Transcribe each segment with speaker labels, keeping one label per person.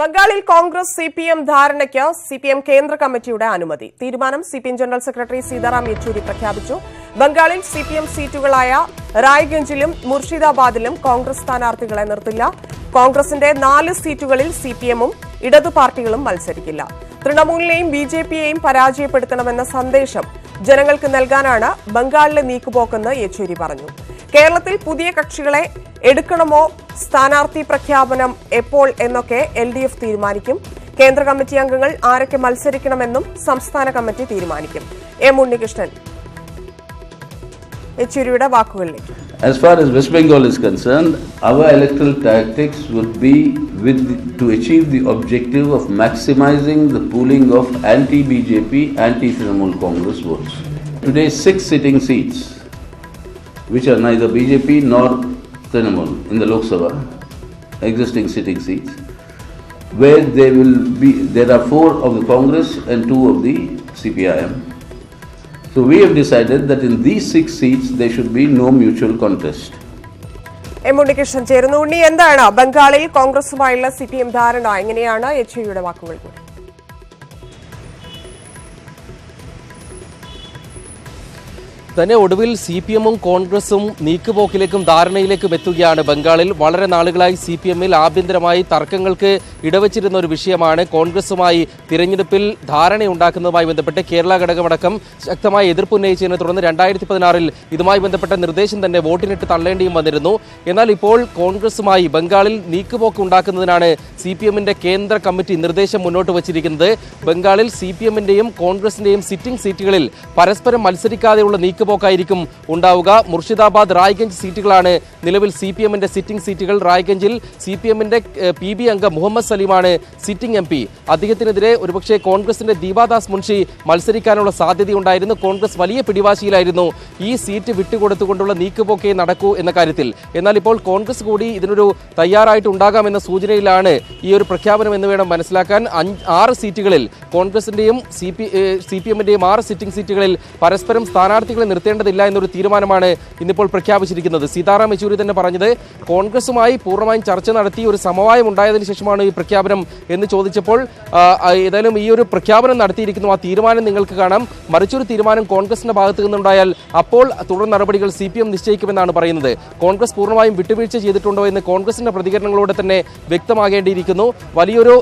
Speaker 1: ബംഗാളിൽ Congress C P M ധാരണയ്ക്ക് C P M കേന്ദ്ര കമ്മിറ്റിയുടെ അനുമതി തീരുമാനം C P M general secretary Sitaram Yechury പ്രഖ്യാപിച്ചു ബംഗാളിൽ സി പി എം സീറ്റുകളായ റായ്ഗഞ്ചിലും മുർഷിദാബാദിലും കോൺഗ്രസ് സ്ഥാനാർത്ഥികളെ നിർത്തില്ല കോൺഗ്രസിന്റെ നാല് സീറ്റുകളിൽ സി പി എമ്മും ഇടതു പാർട്ടികളും മത്സരിക്കില്ല തൃണമൂലിനെയും ബി ജെ പിയെയും പരാജയപ്പെടുത്തണമെന്ന സന്ദേശം ജനങ്ങൾക്ക് നൽകാനാണ് ബംഗാളിലെ നീക്കുപോക്കെന്ന് യെച്ചൂരി പറഞ്ഞു കേരളത്തിൽ പുതിയ കക്ഷികളെ എടുക്കണമോ സ്ഥാനാർത്ഥി പ്രഖ്യാപനം എപ്പോൾ എന്നൊക്കെ എൽ ഡി എഫ് തീരുമാനിക്കും കേന്ദ്ര കമ്മിറ്റി അംഗങ്ങൾ ആരൊക്കെ മത്സരിക്കണമെന്നും സംസ്ഥാന കമ്മിറ്റി തീരുമാനിക്കും എം ഉണ്ണികൃഷ്ണൻ യെച്ചൂരിയുടെ വാക്കുകളിലേക്ക്
Speaker 2: As far as West Bengal is concerned, our electoral tactics would be with the, to achieve the objective of maximizing the pooling of anti-BJP, anti-Trinamool Congress votes. Today, six sitting seats which are neither BJP nor Trinamool in the Lok Sabha, existing sitting seats, where they will be there are four of the Congress and two of the CPIM. So we have decided that in these six seats there should be no mutual contest.
Speaker 1: M Unnikrishnan ചേരുന്നു ഉണ്ണി എന്താണ് ബംഗാളിൽ കോൺഗ്രസുമായുള്ള CPIM? P M ധാരണ എങ്ങനെയാണ് യെച്ചൂരിയുടെ വാക്കുകൾ കൂടി
Speaker 3: തന്നെ ഒടുവിൽ C P എമ്മും കോൺഗ്രസും നീക്കുപോക്കിലേക്കും ധാരണയിലേക്കും എത്തുകയാണ് ബംഗാളിൽ വളരെ നാളുകളായി സി പി എമ്മിൽ ആഭ്യന്തരമായി തർക്കങ്ങൾക്ക് ഇടവച്ചിരുന്ന ഒരു വിഷയമാണ് കോൺഗ്രസുമായി തിരഞ്ഞെടുപ്പിൽ ധാരണയുണ്ടാക്കുന്നതുമായി ബന്ധപ്പെട്ട് കേരള ഘടകമടക്കം ശക്തമായ ഉന്നയിച്ചതിനെ തുടർന്ന് രണ്ടായിരത്തി പതിനാറിൽ ഇതുമായി ബന്ധപ്പെട്ട നിർദ്ദേശം തന്നെ വോട്ടിനിട്ട് തള്ളേണ്ടിയും വന്നിരുന്നു എന്നാൽ ഇപ്പോൾ കോൺഗ്രസുമായി ബംഗാളിൽ നീക്കുപോക്ക് ഉണ്ടാക്കുന്നതിനാണ് സി പി എമ്മിന്റെ കേന്ദ്ര കമ്മിറ്റി നിർദ്ദേശം മുന്നോട്ട് വച്ചിരിക്കുന്നത് ബംഗാളിൽ സി പി എമ്മിന്റെയും കോൺഗ്രസിന്റെയും സിറ്റിംഗ് സീറ്റുകളിൽ പരസ്പരം മത്സരിക്കാതെയുള്ള നീക്കം തെക്ക് പോക്കായിരിക്കും ഉണ്ടാവുക മുർഷിദാബാദ് റായ്ഗഞ്ച് സീറ്റുകളാണ് നിലവിൽ സി പി എമ്മിന്റെ സിറ്റിംഗ് സീറ്റുകൾ റായ്ഗഞ്ചിൽ സി പി എമ്മിന്റെ പി ബി അംഗം മുഹമ്മദ് സലീമാണ് സിറ്റിംഗ് എം പി അദ്ദേഹത്തിനെതിരെ ഒരുപക്ഷേ കോൺഗ്രസിന്റെ ദീപാദാസ് മുൻഷി മത്സരിക്കാനുള്ള സാധ്യതയുണ്ടായിരുന്നു കോൺഗ്രസ് വലിയ പിടിവാശിയിലായിരുന്നു ഈ സീറ്റ് വിട്ടുകൊടുത്തുകൊണ്ടുള്ള നീക്കുപോക്കേ നടക്കൂ എന്ന കാര്യത്തിൽ എന്നാൽ ഇപ്പോൾ കോൺഗ്രസ് കൂടി ഇതിനൊരു തയ്യാറായിട്ടുണ്ടാകാമെന്ന സൂചനയിലാണ് ഈ ഒരു പ്രഖ്യാപനം എന്ന് വേണം മനസ്സിലാക്കാൻ ആറ് സീറ്റുകളിൽ കോൺഗ്രസിന്റെയും സി പി സി പി എമ്മിന്റെയും ആറ് സിറ്റിംഗ് സീറ്റുകളിൽ പരസ്പരം സ്ഥാനാർത്ഥികളെ നിർത്തേണ്ടതില്ല എന്നൊരു തീരുമാനമാണ് ഇന്നിപ്പോൾ പ്രഖ്യാപിച്ചിരിക്കുന്നത് സീതാറാം യെച്ചൂരി തന്നെ പറഞ്ഞത് കോൺഗ്രസുമായി പൂർണ്ണമായും ചർച്ച നടത്തി ഒരു സമവായം ഉണ്ടായതിനു ശേഷമാണ് ഈ പ്രഖ്യാപനം എന്ന് ചോദിച്ചപ്പോൾ ഏതായാലും ഈ ഒരു പ്രഖ്യാപനം നടത്തിയിരിക്കുന്നു ആ തീരുമാനം നിങ്ങൾക്ക് കാണാം മറിച്ചൊരു തീരുമാനം കോൺഗ്രസിന്റെ ഭാഗത്തു നിന്നുണ്ടായാൽ അപ്പോൾ തുടർ നടപടികൾ സി പി എം നിശ്ചയിക്കുമെന്നാണ് പറയുന്നത് കോൺഗ്രസ് പൂർണ്ണമായും വിട്ടുവീഴ്ച ചെയ്തിട്ടുണ്ടോ എന്ന് കോൺഗ്രസിന്റെ പ്രതികരണങ്ങളോടെ തന്നെ വ്യക്തമാകേണ്ടിയിരിക്കുന്നു വലിയൊരു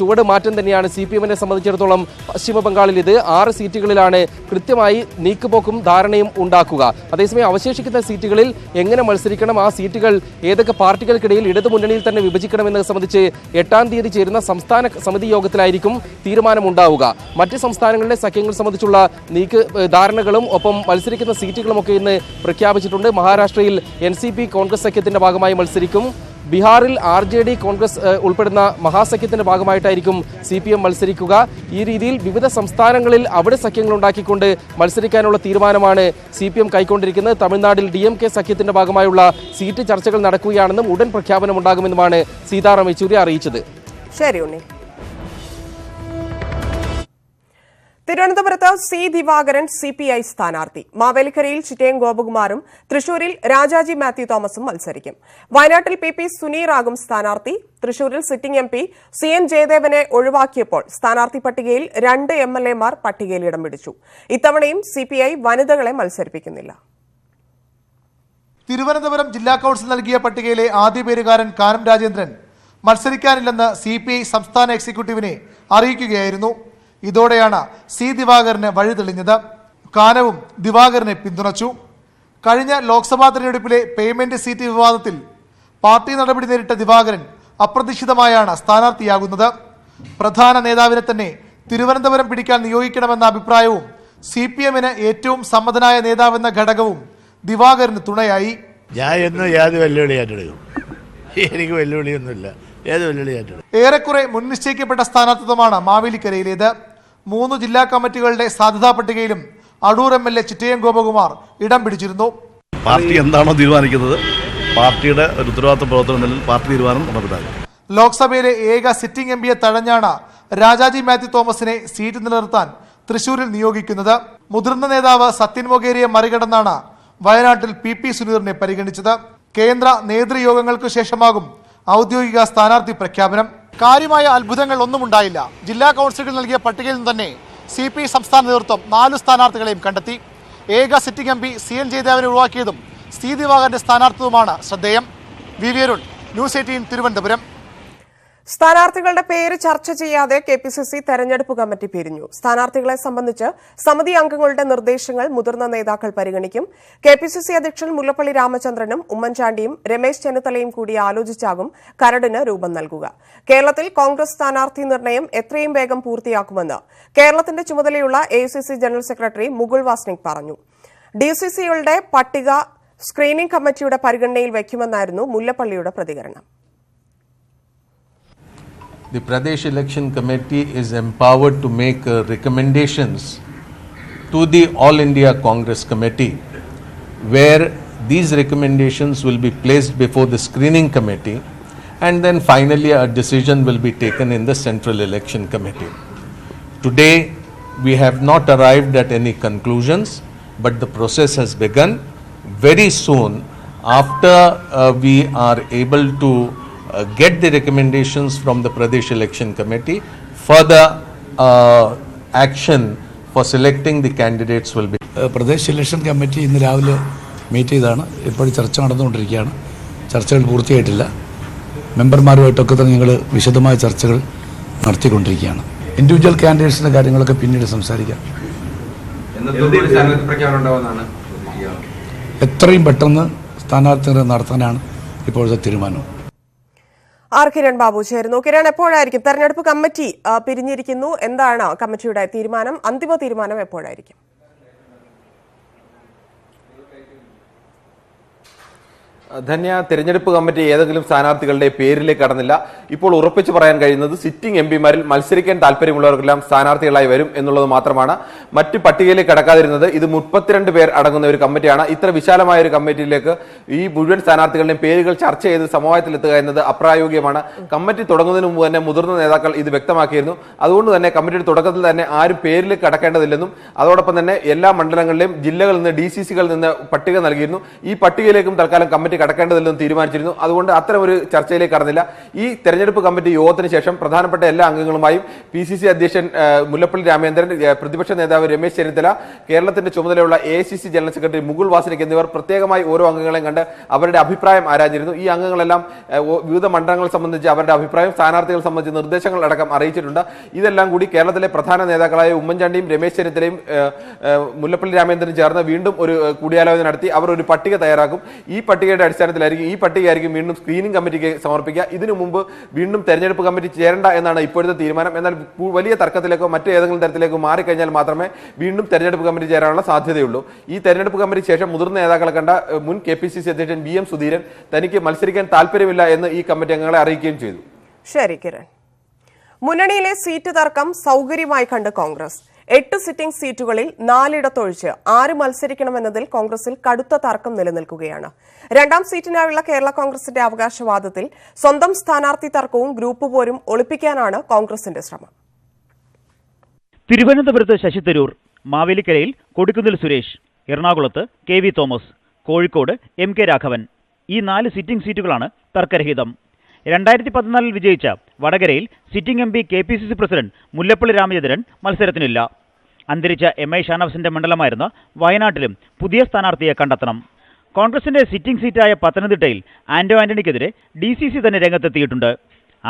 Speaker 3: ചുവട് മാറ്റം തന്നെയാണ് സി പി എമ്മിനെ സംബന്ധിച്ചിടത്തോളം പശ്ചിമ ബംഗാളിൽ ഇത് ആറ് സീറ്റുകളിലാണ് കൃത്യമായി നീക്കുപോക്കും ധാരണ ധാരണയും ഉണ്ടാക്കുക അതേസമയം അവശേഷിക്കുന്ന സീറ്റുകളിൽ എങ്ങനെ മത്സരിക്കണം ആ സീറ്റുകൾ ഏതൊക്കെ പാർട്ടികൾക്കിടയിൽ ഇടതുമുന്നണിയിൽ തന്നെ വിഭജിക്കണമെന്നത് സംബന്ധിച്ച് എട്ടാം തീയതി ചേരുന്ന സംസ്ഥാന സമിതി യോഗത്തിലായിരിക്കും തീരുമാനമുണ്ടാവുക മറ്റ് സംസ്ഥാനങ്ങളിലെ സഖ്യങ്ങൾ സംബന്ധിച്ചുള്ള നീക്ക് ധാരണകളും ഒപ്പം മത്സരിക്കുന്ന സീറ്റുകളും ഒക്കെ ഇന്ന് പ്രഖ്യാപിച്ചിട്ടുണ്ട് മഹാരാഷ്ട്രയിൽ എൻ കോൺഗ്രസ് സഖ്യത്തിന്റെ ഭാഗമായി മത്സരിക്കും ബീഹാറിൽ ആർ ജെ ഡി കോൺഗ്രസ് ഉൾപ്പെടുന്ന മഹാസഖ്യത്തിന്റെ ഭാഗമായിട്ടായിരിക്കും സി പി എം മത്സരിക്കുക ഈ രീതിയിൽ വിവിധ സംസ്ഥാനങ്ങളിൽ അവിടെ സഖ്യങ്ങൾ ഉണ്ടാക്കിക്കൊണ്ട് മത്സരിക്കാനുള്ള തീരുമാനമാണ് സി പി എം കൈക്കൊണ്ടിരിക്കുന്നത് തമിഴ്നാട്ടിൽ ഡി എം കെ സഖ്യത്തിന്റെ ഭാഗമായുള്ള സീറ്റ് ചർച്ചകൾ നടക്കുകയാണെന്നും ഉടൻ ഉണ്ടാകുമെന്നുമാണ് സീതാറാം യെച്ചൂരി അറിയിച്ചത്
Speaker 1: ശരി ഉണ്ണി തിരുവനന്തപുരത്ത് C Divakaran C P I സ്ഥാനാർത്ഥി മാവേലിക്കരയിൽ ചിറ്റയം ഗോപകുമാറും തൃശൂരിൽ രാജാജി മാത്യു തോമസും മത്സരിക്കും വയനാട്ടിൽ പി പി സുനീറാകും സ്ഥാനാർത്ഥി തൃശൂരിൽ sitting M P C N ജയദേവനെ ഒഴിവാക്കിയപ്പോൾ സ്ഥാനാർത്ഥി പട്ടികയിൽ രണ്ട് എം എൽ എമാർ പട്ടികയിൽ ഇടം പിടിച്ചു ഇത്തവണയും സി പി ഐ വനിതകളെ മത്സരിപ്പിക്കുന്നില്ല
Speaker 4: തിരുവനന്തപുരം ജില്ലാ കൌൺസിൽ നൽകിയ പട്ടികയിലെ ആദ്യ പേരുകാരൻ കാനം രാജേന്ദ്രൻ മത്സരിക്കാനില്ലെന്ന് സി സംസ്ഥാന എക്സിക്യൂട്ടീവിനെ അറിയിക്കുകയായിരുന്നു ഇതോടെയാണ് സി ദിവാകരന് വഴി തെളിഞ്ഞത് കാനവും ദിവാകരനെ പിന്തുണച്ചു കഴിഞ്ഞ ലോക്സഭാ തെരഞ്ഞെടുപ്പിലെ പേയ്മെന്റ് സീറ്റ് വിവാദത്തിൽ പാർട്ടി നടപടി നേരിട്ട ദിവാകരൻ അപ്രതീക്ഷിതമായാണ് സ്ഥാനാർത്ഥിയാകുന്നത് പ്രധാന നേതാവിനെ തന്നെ തിരുവനന്തപുരം പിടിക്കാൻ നിയോഗിക്കണമെന്ന അഭിപ്രായവും സി പി എമ്മിന് ഏറ്റവും സമ്മതനായ നേതാവെന്ന ഘടകവും ദിവാകരന് തുണയായി
Speaker 5: ഞാൻ എന്ന് ഏത് എനിക്ക് വെല്ലുവിളിയൊന്നുമില്ല
Speaker 4: ഏറെക്കുറെ മുൻനിശ്ചയിക്കപ്പെട്ട സ്ഥാനാർത്ഥിത്വമാണ് മാവേലിക്കരയിലേത് മൂന്ന് ജില്ലാ കമ്മിറ്റികളുടെ സാധ്യതാ പട്ടികയിലും Adoor M L A Chittayam Gopakumar ഇടം പിടിച്ചിരുന്നു
Speaker 6: പാർട്ടി എന്താണോ തീരുമാനിക്കുന്നത് പാർട്ടിയുടെ ഒരു പ്രവർത്തനത്തിൽ പാർട്ടി തീരുമാനം
Speaker 4: ലോക്സഭയിലെ ഏക സിറ്റിംഗ് എം പിയെ തഴഞ്ഞാണ് രാജാജി മാത്യു തോമസിനെ സീറ്റ് നിലനിർത്താൻ തൃശൂരിൽ നിയോഗിക്കുന്നത് മുതിർന്ന നേതാവ് സത്യൻ മൊഗേരിയെ മറികടന്നാണ് വയനാട്ടിൽ പി പി സുനീറിനെ പരിഗണിച്ചത് കേന്ദ്ര നേതൃയോഗങ്ങൾക്ക് ശേഷമാകും ഔദ്യോഗിക സ്ഥാനാർത്ഥി പ്രഖ്യാപനം കാര്യമായ അത്ഭുതങ്ങൾ ഒന്നും ഉണ്ടായില്ല ജില്ലാ കൗൺസിലുകൾ നൽകിയ പട്ടികയിൽ നിന്ന് തന്നെ സി പി സംസ്ഥാന നേതൃത്വം നാല് സ്ഥാനാർത്ഥികളെയും കണ്ടെത്തി ഏക sitting M P C N ജയദേവനെ ഒഴിവാക്കിയതും സി ദിവാകരന്റെ ശ്രദ്ധേയം V V Arun news eighteen Thiruvananthapuram
Speaker 1: സ്ഥാനാർത്ഥികളുടെ പേര് ചർച്ച ചെയ്യാതെ കെ പി സി സി തെരഞ്ഞെടുപ്പ് കമ്മിറ്റി പിരിഞ്ഞു സ്ഥാനാർത്ഥികളെ സംബന്ധിച്ച് സമിതി അംഗങ്ങളുടെ നിർദ്ദേശങ്ങൾ മുതിർന്ന നേതാക്കൾ പരിഗണിക്കും കെ പി സി സി അധ്യക്ഷൻ മുല്ലപ്പള്ളി രാമചന്ദ്രനും ഉമ്മൻചാണ്ടിയും രമേശ് ചെന്നിത്തലയും കൂടി ആലോചിച്ചാകും കരടിന് രൂപം നൽകുക കേരളത്തിൽ കോൺഗ്രസ് സ്ഥാനാർത്ഥി നിർണയം എത്രയും വേഗം പൂർത്തിയാക്കുമെന്ന് കേരളത്തിന്റെ ചുമതലയുള്ള A general secretary Mukul Wasnik പറഞ്ഞു ഡിസിസിയുടെ പട്ടിക സ്ക്രീനിംഗ് കമ്മിറ്റിയുടെ പരിഗണനയിൽ വയ്ക്കുമെന്നായിരുന്നു മുല്ലപ്പള്ളിയുടെ പ്രതികരണം
Speaker 7: the Pradesh Election Committee is empowered to make uh, recommendations to the All India Congress Committee, where these recommendations will be placed before the screening committee, and then finally a decision will be taken in the Central Election Committee. Today, we have not arrived at any conclusions, but the process has begun. Very soon, after uh, we are able to uh, get the recommendations from the Pradesh Election Committee. Further uh, action for selecting the candidates will be.
Speaker 8: Pradesh election committee ഇന്ന് രാവിലെ meet ചെയ്താണ് ഇപ്പോൾ ചർച്ച നടന്നുകൊണ്ടിരിക്കുകയാണ് ചർച്ചകൾ പൂർത്തിയായിട്ടില്ല മെമ്പർമാരുമായിട്ടൊക്കെ തന്നെ ഞങ്ങൾ വിശദമായ ചർച്ചകൾ നടത്തിക്കൊണ്ടിരിക്കുകയാണ് ഇൻഡിവിജ്വൽ കാൻഡിഡേറ്റ്സിൻ്റെ കാര്യങ്ങളൊക്കെ പിന്നീട് സംസാരിക്കാം എത്രയും പെട്ടെന്ന് സ്ഥാനാർത്ഥികളെ നടത്താനാണ് ഇപ്പോഴത്തെ തീരുമാനം
Speaker 1: ആർ കിരൺ ബാബു ചേരുന്നു കിരൺ എപ്പോഴായിരിക്കും തെരഞ്ഞെടുപ്പ് കമ്മിറ്റി പിരിഞ്ഞിരിക്കുന്നു എന്താണ് കമ്മിറ്റിയുടെ തീരുമാനം അന്തിമ തീരുമാനം എപ്പോഴായിരിക്കും
Speaker 9: ധന്യ തിരഞ്ഞെടുപ്പ് കമ്മിറ്റി ഏതെങ്കിലും സ്ഥാനാർത്ഥികളുടെ പേരിലേക്ക് കടന്നില്ല ഇപ്പോൾ ഉറപ്പിച്ചു പറയാൻ കഴിയുന്നത് സിറ്റിംഗ് എം പിമാരിൽ മത്സരിക്കാൻ താല്പര്യമുള്ളവർക്കെല്ലാം സ്ഥാനാർത്ഥികളായി വരും എന്നുള്ളത് മാത്രമാണ് മറ്റ് പട്ടികയിലേക്ക് കടക്കാതിരുന്നത് ഇത് മുപ്പത്തിരണ്ട് പേർ അടങ്ങുന്ന ഒരു കമ്മിറ്റിയാണ് ഇത്ര വിശാലമായ ഒരു കമ്മിറ്റിയിലേക്ക് ഈ മുഴുവൻ സ്ഥാനാർത്ഥികളുടെയും പേരുകൾ ചർച്ച ചെയ്ത് സമവായത്തിലെത്തുക എന്നത് അപ്രായോഗികമാണ് കമ്മിറ്റി തുടങ്ങുന്നതിന് മുമ്പ് തന്നെ മുതിർന്ന നേതാക്കൾ ഇത് വ്യക്തമാക്കിയിരുന്നു അതുകൊണ്ട് തന്നെ കമ്മിറ്റിയുടെ തുടക്കത്തിൽ തന്നെ ആരും പേരിലേക്ക് കടക്കേണ്ടതില്ലെന്നും അതോടൊപ്പം തന്നെ എല്ലാ മണ്ഡലങ്ങളിലെയും ജില്ലകളിൽ നിന്ന് ഡി സി സികളിൽ നിന്ന് പട്ടിക നൽകിയിരുന്നു ഈ പട്ടികയിലേക്കും തൽക്കാലം കമ്മിറ്റി കടക്കേണ്ടതില്ലെന്ന് തീരുമാനിച്ചിരുന്നു അതുകൊണ്ട് അത്തരം ഒരു ചർച്ചയിലേക്ക് കടന്നില്ല ഈ തെരഞ്ഞെടുപ്പ് കമ്മിറ്റി യോഗത്തിന് ശേഷം പ്രധാനപ്പെട്ട എല്ലാ അംഗങ്ങളുമായും പി സി സി അധ്യക്ഷൻ മുല്ലപ്പള്ളി രാമേന്ദ്രൻ പ്രതിപക്ഷ നേതാവ് രമേശ് ചെന്നിത്തല കേരളത്തിന്റെ ചുമതലയുള്ള A C C general secretary Mukul Wasnik എന്നിവർ പ്രത്യേകമായി ഓരോ അംഗങ്ങളെയും കണ്ട് അവരുടെ അഭിപ്രായം ആരാഞ്ഞിരുന്നു ഈ അംഗങ്ങളെല്ലാം വിവിധ മണ്ഡലങ്ങൾ സംബന്ധിച്ച് അവരുടെ അഭിപ്രായം സ്ഥാനാർത്ഥികൾ സംബന്ധിച്ച് നിർദ്ദേശങ്ങൾ അടക്കം അറിയിച്ചിട്ടുണ്ട് ഇതെല്ലാം കൂടി കേരളത്തിലെ പ്രധാന നേതാക്കളായ ഉമ്മൻചാണ്ടിയും രമേശ് ചെന്നിത്തലയും മുല്ലപ്പള്ളി രാമേന്ദ്രനും ചേർന്ന് വീണ്ടും ഒരു കൂടിയാലോചന നടത്തി അവർ ഒരു പട്ടിക തയ്യാറാക്കും ഈ പട്ടികയുടെ അടിസ്ഥാനത്തിലായിരിക്കും ഈ പട്ടികയായിരിക്കും വീണ്ടും സ്ക്രീനിംഗ് കമ്മിറ്റിക്ക് സമർപ്പിക്കുക ഇതിനു മുമ്പ് വീണ്ടും തെരഞ്ഞെടുപ്പ് കമ്മിറ്റി ചേരണ്ട എന്നാണ് ഇപ്പോഴത്തെ തീരുമാനം എന്നാൽ വലിയ തർക്കത്തിലേക്കോ മറ്റു ഏതെങ്കിലും തരത്തിലേക്കോ മാറിക്കഴിഞ്ഞാൽ മാത്രമേ വീണ്ടും തെരഞ്ഞെടുപ്പ് കമ്മിറ്റി ചേരാനുള്ള സാധ്യതയുള്ളൂ ഈ തെരഞ്ഞെടുപ്പ് കമ്മിറ്റി ശേഷം മുതിർന്ന നേതാക്കളെ കണ്ട മുൻ കെ പി സി സി അധ്യക്ഷൻ ബി എം സുധീരൻ തനിക്ക് മത്സരിക്കാൻ താല്പര്യമില്ല എന്ന് ഈ കമ്മിറ്റി അംഗങ്ങളെ അറിയിക്കുകയും ചെയ്തു
Speaker 1: ശരി കിരൺ മുന്നണിയിലെ സീറ്റ് തർക്കം സൗകര്യമായി കണ്ട് കോൺഗ്രസ് എട്ട് സിറ്റിംഗ് സീറ്റുകളിൽ നാലിടത്തൊഴിച്ച് ആര് മത്സരിക്കണമെന്നതിൽ കോൺഗ്രസിൽ കടുത്ത തർക്കം നിലനിൽക്കുകയാണ് രണ്ടാം സീറ്റിനായുള്ള കേരള കോൺഗ്രസിന്റെ അവകാശവാദത്തിൽ സ്വന്തം സ്ഥാനാർത്ഥി തർക്കവും ഗ്രൂപ്പ് പോരും ഒളിപ്പിക്കാനാണ് കോൺഗ്രസിന്റെ ശ്രമം
Speaker 3: തിരുവനന്തപുരത്ത് ശശി തരൂർ മാവേലിക്കരയിൽ കൊടിക്കുന്നിൽ സുരേഷ് എറണാകുളത്ത് K V Thomas Kozhikode M K Raghavan ഈ നാല് സിറ്റിംഗ് സീറ്റുകളാണ് തർക്കരഹിതം രണ്ടായിരത്തി പതിനാലിൽ വിജയിച്ച വടകരയിൽ sitting M P K P C C president Mullappally Ramachandran മത്സരത്തിനില്ല അന്തരിച്ച എം ഐ ഷാനവാസിന്റെ മണ്ഡലമായിരുന്ന വയനാട്ടിലും പുതിയ സ്ഥാനാർത്ഥിയെ കണ്ടെത്തണം കോൺഗ്രസിന്റെ സിറ്റിംഗ് സീറ്റായ പത്തനംതിട്ടയിൽ ആന്റോ ആന്റണിക്കെതിരെ ഡി സി സി തന്നെ രംഗത്തെത്തിയിട്ടുണ്ട്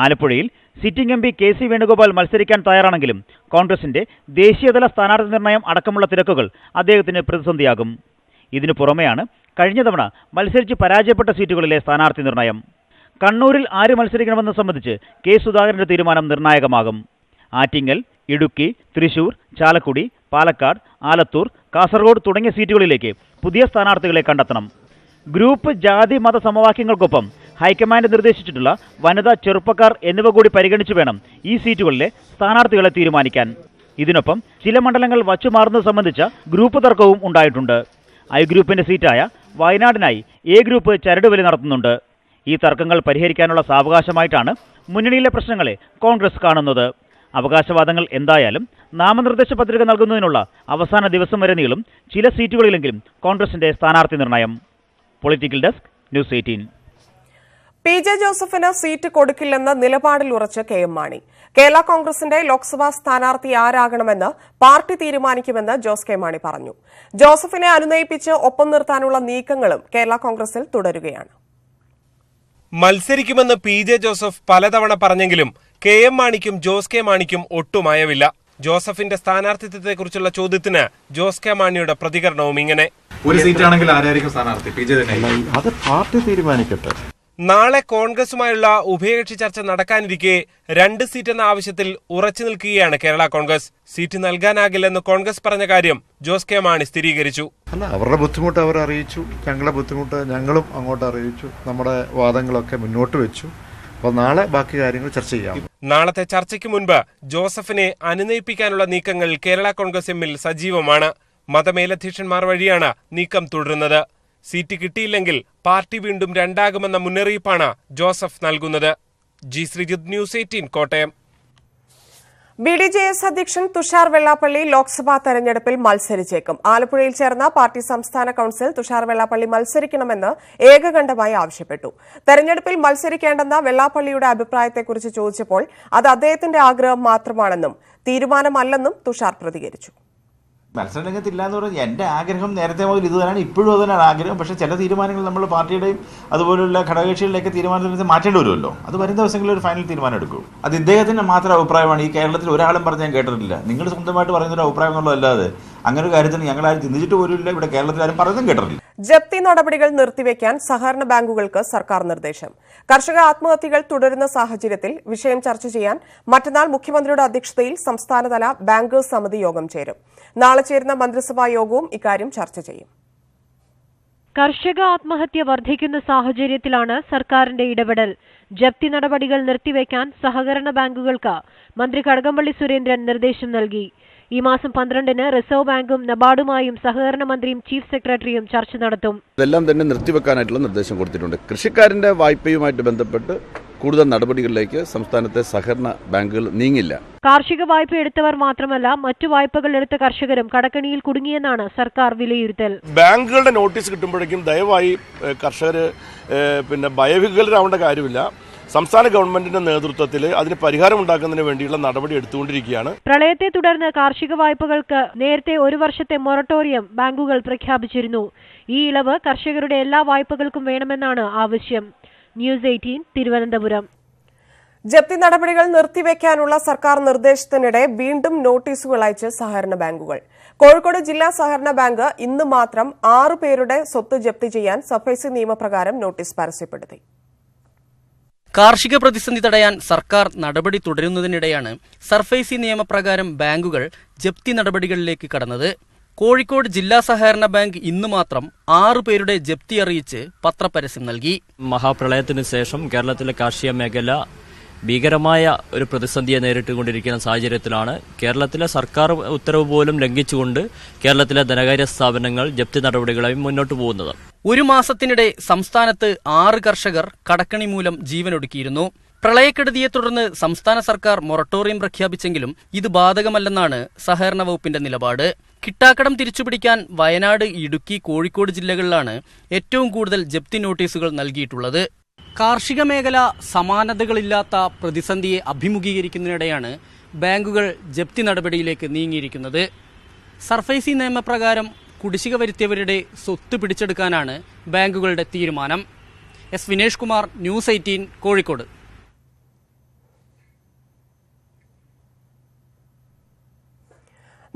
Speaker 3: ആലപ്പുഴയിൽ sitting M P K C Venugopal മത്സരിക്കാൻ തയ്യാറാണെങ്കിലും കോൺഗ്രസിന്റെ ദേശീയതല സ്ഥാനാർത്ഥി നിർണയം അടക്കമുള്ള തിരക്കുകൾ അദ്ദേഹത്തിന് പ്രതിസന്ധിയാകും ഇതിനു പുറമെയാണ് കഴിഞ്ഞ തവണ മത്സരിച്ച് പരാജയപ്പെട്ട സീറ്റുകളിലെ സ്ഥാനാർത്ഥി നിർണയം കണ്ണൂരിൽ ആര് മത്സരിക്കണമെന്ന് സംബന്ധിച്ച് കെ സുധാകരന്റെ തീരുമാനം നിർണായകമാകും ആറ്റിങ്ങൽ ഇടുക്കി തൃശൂർ ചാലക്കുടി പാലക്കാട് ആലത്തൂർ കാസർഗോഡ് തുടങ്ങിയ സീറ്റുകളിലേക്ക് പുതിയ സ്ഥാനാർത്ഥികളെ കണ്ടെത്തണം ഗ്രൂപ്പ് ജാതി മത സമവാക്യങ്ങൾക്കൊപ്പം ഹൈക്കമാൻഡ് നിർദ്ദേശിച്ചിട്ടുള്ള വനിതാ ചെറുപ്പക്കാർ എന്നിവ കൂടി പരിഗണിച്ചു വേണം ഈ സീറ്റുകളിലെ സ്ഥാനാർത്ഥികളെ തീരുമാനിക്കാൻ ഇതിനൊപ്പം ചില മണ്ഡലങ്ങൾ വച്ചുമാറുന്നത് സംബന്ധിച്ച ഗ്രൂപ്പ് തർക്കവും ഉണ്ടായിട്ടുണ്ട് ഐ ഗ്രൂപ്പിന്റെ സീറ്റായ വയനാടിനായി എ ഗ്രൂപ്പ് ചരടുവലി നടത്തുന്നുണ്ട് ഈ തർക്കങ്ങൾ പരിഹരിക്കാനുള്ള സാവകാശമായിട്ടാണ് മുന്നണിയിലെ പ്രശ്നങ്ങളെ കോൺഗ്രസ് കാണുന്നത് അവകാശവാദങ്ങൾ എന്തായാലും നാമനിർദ്ദേശ പത്രിക നൽകുന്നതിനുള്ള അവസാന ദിവസം വരെ നീളും ചില സീറ്റുകളിലെങ്കിലും കോൺഗ്രസിന്റെ സ്ഥാനാർത്ഥി നിർണയം political desk news eighteen
Speaker 1: P J ജോസഫിന് സീറ്റ് കൊടുക്കില്ലെന്ന നിലപാടിൽ ഉറച്ച കെ എം മാണി കേരള കോൺഗ്രസിന്റെ ലോക്സഭാ സ്ഥാനാർത്ഥി ആരാകണമെന്ന് പാർട്ടി തീരുമാനിക്കുമെന്ന് ജോസ് കെ മാണി പറഞ്ഞു ജോസഫിനെ അനുനയിപ്പിച്ച് ഒപ്പം നിർത്താനുള്ള നീക്കങ്ങളും കേരള കോൺഗ്രസിൽ തുടരുകയാണ്
Speaker 3: മത്സരിക്കുമെന്ന് പി ജെ ജോസഫ് പലതവണ പറഞ്ഞെങ്കിലും കെ എം മാണിക്കും ജോസ് കെ മാണിക്കും ഒട്ടുമായവില്ല ജോസഫിന്റെ സ്ഥാനാർത്ഥിത്വത്തെക്കുറിച്ചുള്ള ചോദ്യത്തിന് ജോസ് കെ മാണിയുടെ പ്രതികരണവും ഇങ്ങനെ ഒരു ആണെങ്കിൽ ആരായിരിക്കും സ്ഥാനാർത്ഥി പി ജെ
Speaker 10: അത് പാർട്ടി തീരുമാനിക്കട്ടെ
Speaker 3: നാളെ കോൺഗ്രസുമായുള്ള ഉഭയകക്ഷി ചർച്ച നടക്കാനിരിക്കെ രണ്ട് സീറ്റെന്ന ആവശ്യത്തിൽ ഉറച്ചു നിൽക്കുകയാണ് കേരള കോൺഗ്രസ് സീറ്റ് നൽകാനാകില്ലെന്ന് കോൺഗ്രസ് പറഞ്ഞ കാര്യം ജോസ് കെ മാണി സ്ഥിരീകരിച്ചു
Speaker 11: അവരുടെ ബുദ്ധിമുട്ട് അവർ അറിയിച്ചു ഞങ്ങളുടെ ബുദ്ധിമുട്ട് ഞങ്ങളും അങ്ങോട്ട് അറിയിച്ചു നമ്മുടെ വാദങ്ങളൊക്കെ മുന്നോട്ട് വെച്ചു അപ്പോൾ നാളെ ബാക്കി കാര്യങ്ങൾ ചർച്ച ചെയ്യാം
Speaker 3: നാളത്തെ ചർച്ചയ്ക്ക് മുൻപ് ജോസഫിനെ അനുനയിപ്പിക്കാനുള്ള നീക്കങ്ങൾ കേരള കോൺഗ്രസ് എമ്മിൽ സജീവമാണ് മതമേലധ്യക്ഷന്മാർ വഴിയാണ് നീക്കം തുടരുന്നത് സീറ്റ് കിട്ടിയില്ലെങ്കിൽ പാർട്ടി വീണ്ടും രണ്ടാകുമെന്ന മുന്നറിയിപ്പാണ് ജോസഫ് നൽകുന്നത് G Sreejith news eighteen Kottayam
Speaker 1: B D J S അധ്യക്ഷൻ തുഷാർ വെള്ളാപ്പള്ളി ലോക്സഭാ തെരഞ്ഞെടുപ്പിൽ മത്സരിച്ചേക്കും ആലപ്പുഴയിൽ ചേർന്ന പാർട്ടി സംസ്ഥാന കൌൺസിൽ തുഷാർ വെള്ളാപ്പള്ളി മത്സരിക്കണമെന്ന് ഏകകണ്ഠമായി ആവശ്യപ്പെട്ടു തെരഞ്ഞെടുപ്പിൽ മത്സരിക്കേണ്ടെന്ന വെള്ളാപ്പള്ളിയുടെ അഭിപ്രായത്തെക്കുറിച്ച് ചോദിച്ചപ്പോൾ അത് അദ്ദേഹത്തിന്റെ ആഗ്രഹം മാത്രമാണെന്നും തീരുമാനമല്ലെന്നും തുഷാർ പ്രതികരിച്ചു
Speaker 12: മത്സരരംഗത്തില്ല എന്ന് പറഞ്ഞാൽ എൻ്റെ ആഗ്രഹം നേരത്തെ മുതൽ ഇത് തന്നെയാണ് ഇപ്പോഴും അത് തന്നെയാണ് ആഗ്രഹം പക്ഷേ ചില തീരുമാനങ്ങൾ നമ്മൾ പാർട്ടിയുടെയും അതുപോലുള്ള ഘടകകക്ഷികളിലേക്ക് തീരുമാനത്തിൽ മാറ്റേണ്ടി വരുമല്ലോ അത് വരും ദിവസങ്ങളിൽ ഒരു ഫൈനൽ തീരുമാനം എടുക്കും അത് ഇദ്ദേഹത്തിൻ്റെ മാത്രം അഭിപ്രായമാണ് ഈ കേരളത്തിൽ ഒരാളും പറഞ്ഞ് ഞാൻ കേട്ടിട്ടില്ല നിങ്ങൾ സ്വന്തമായിട്ട് പറയുന്നൊരു അഭിപ്രായം എന്നുള്ളതല്ലാതെ അങ്ങനെ ഒരു കാര്യത്തിന് ഞങ്ങൾ ആരും ചിന്തിച്ചിട്ട് പോലും ഇവിടെ കേരളത്തിൽ ആരും പറഞ്ഞതും കേട്ടിട്ടില്ല
Speaker 1: ജപ്തി നടപടികൾ നിർത്തിവെക്കാൻ സഹകരണ ബാങ്കുകൾക്ക് സർക്കാർ നിർദ്ദേശം കർഷക ആത്മഹത്യകൾ തുടരുന്ന സാഹചര്യത്തിൽ വിഷയം ചർച്ച ചെയ്യാൻ മറ്റന്നാൾ മുഖ്യമന്ത്രിയുടെ അധ്യക്ഷതയിൽ സംസ്ഥാനതല ബാങ്കേഴ്സ് സമിതി യോഗം ചേരും നാളെ ചേരുന്ന മന്ത്രിസഭാ യോഗവും ഇക്കാര്യം ചർച്ച ചെയ്യും
Speaker 13: കർഷക ആത്മഹത്യ വർദ്ധിക്കുന്ന സാഹചര്യത്തിലാണ് സർക്കാരിന്റെ ഇടപെടൽ ജപ്തി നടപടികൾ നിർത്തിവെക്കാൻ സഹകരണ ബാങ്കുകൾക്ക് മന്ത്രി കടകംപള്ളി സുരേന്ദ്രൻ നിർദ്ദേശം നൽകി ഈ മാസം പന്ത്രണ്ടിന് റിസർവ് ബാങ്കും നബാർഡുമായും സഹകരണ മന്ത്രിയും ചീഫ് സെക്രട്ടറിയും ചർച്ച നടത്തും
Speaker 14: ഇതെല്ലാം തന്നെ നിർത്തിവെക്കാനായിട്ടുള്ള നിർദ്ദേശം കൊടുത്തിട്ടുണ്ട് കൃഷിക്കാരന്റെ വായ്പയുമായിട്ട് ബന്ധപ്പെട്ട് കൂടുതൽ നടപടികളിലേക്ക് സംസ്ഥാനത്തെ സഹകരണ ബാങ്കുകൾ നീങ്ങില്ല
Speaker 13: കാർഷിക വായ്പ എടുത്തവർ മാത്രമല്ല മറ്റു വായ്പകൾ എടുത്ത കർഷകരും കടക്കണിയിൽ കുടുങ്ങിയെന്നാണ് സർക്കാർ വിലയിരുത്തൽ
Speaker 14: ബാങ്കുകളുടെ നോട്ടീസ് കിട്ടുമ്പോഴേക്കും ദയവായി കർഷകർ പിന്നെ ഭയവികലരാവേണ്ട കാര്യമില്ല സംസ്ഥാന ഗവൺമെന്റിന്റെ നേതൃത്വത്തിൽ അതിന് പരിഹാരം ഉണ്ടാക്കുന്നതിന് വേണ്ടിയുള്ള നടപടി എടുത്തുകൊണ്ടിരിക്കുകയാണ്
Speaker 13: പ്രളയത്തെ തുടർന്ന് കാർഷിക വായ്പകൾക്ക് നേരത്തെ ഒരു വർഷത്തെ മൊറട്ടോറിയം ബാങ്കുകൾ പ്രഖ്യാപിച്ചിരുന്നു ഈ ഇളവ് കർഷകരുടെ എല്ലാ വായ്പകൾക്കും വേണമെന്നാണ് ആവശ്യം ന്യൂസ് എയ്റ്റീൻ തിരുവനന്തപുരം
Speaker 1: ജപ്തി നടപടികൾ നിർത്തിവെക്കാനുള്ള സർക്കാർ നിർദ്ദേശത്തിനിടെ വീണ്ടും നോട്ടീസുകൾ അയച്ച് സഹകരണ ബാങ്കുകൾ കോഴിക്കോട് ജില്ലാ സഹകരണ ബാങ്ക് ഇന്ന് മാത്രം ആറു പേരുടെ സ്വത്ത് ജപ്തി ചെയ്യാൻ സഫൈസി നിയമപ്രകാരം നോട്ടീസ് പരസ്യപ്പെടുത്തി
Speaker 3: കാർഷിക പ്രതിസന്ധി തടയാൻ സർക്കാർ നടപടി തുടരുന്നതിനിടെയാണ് സർഫേസി നിയമപ്രകാരം ബാങ്കുകൾ ജപ്തി നടപടികളിലേക്ക് കടന്നത് കോഴിക്കോട് ജില്ലാ സഹകരണ ബാങ്ക് ഇന്ന് മാത്രം ആറു പേരുടെ ജപ്തി അറിയിച്ച് പത്രപരസ്യം നൽകി മഹാപ്രളയത്തിന് ശേഷം കേരളത്തിലെ കാർഷിക മേഖല ഭീകരമായ ഒരു പ്രതിസന്ധിയെ നേരിട്ടുകൊണ്ടിരിക്കുന്ന സാഹചര്യത്തിലാണ് കേരളത്തിലെ സർക്കാർ ഉത്തരവ് പോലും ലംഘിച്ചുകൊണ്ട് കേരളത്തിലെ ധനകാര്യ സ്ഥാപനങ്ങൾ ജപ്തി നടപടികളായി മുന്നോട്ട് പോകുന്നത് ഒരു മാസത്തിനിടെ സംസ്ഥാനത്ത് ആറ് കർഷകർ കടക്കണി മൂലം ജീവനൊടുക്കിയിരുന്നു പ്രളയക്കെടുതിയെ തുടർന്ന് സംസ്ഥാന സർക്കാർ മൊറട്ടോറിയം പ്രഖ്യാപിച്ചെങ്കിലും ഇത് ബാധകമല്ലെന്നാണ് സഹകരണ വകുപ്പിന്റെ നിലപാട് കിട്ടാക്കടം തിരിച്ചുപിടിക്കാൻ വയനാട് ഇടുക്കി കോഴിക്കോട് ജില്ലകളിലാണ് ഏറ്റവും കൂടുതൽ ജപ്തി നോട്ടീസുകൾ നൽകിയിട്ടുള്ളത് കാർഷിക മേഖല സമാനതകളില്ലാത്ത പ്രതിസന്ധിയെ അഭിമുഖീകരിക്കുന്നതിനിടെയാണ് ബാങ്കുകൾ ജപ്തി നടപടിയിലേക്ക് നീങ്ങിയിരിക്കുന്നത് സർഫേസി നിയമപ്രകാരം കുടിശ്ശിക വരുത്തിയവരുടെ സ്വത്ത് പിടിച്ചെടുക്കാനാണ് ബാങ്കുകളുടെ തീരുമാനം S Vinesh Kumar news eighteen Kozhikode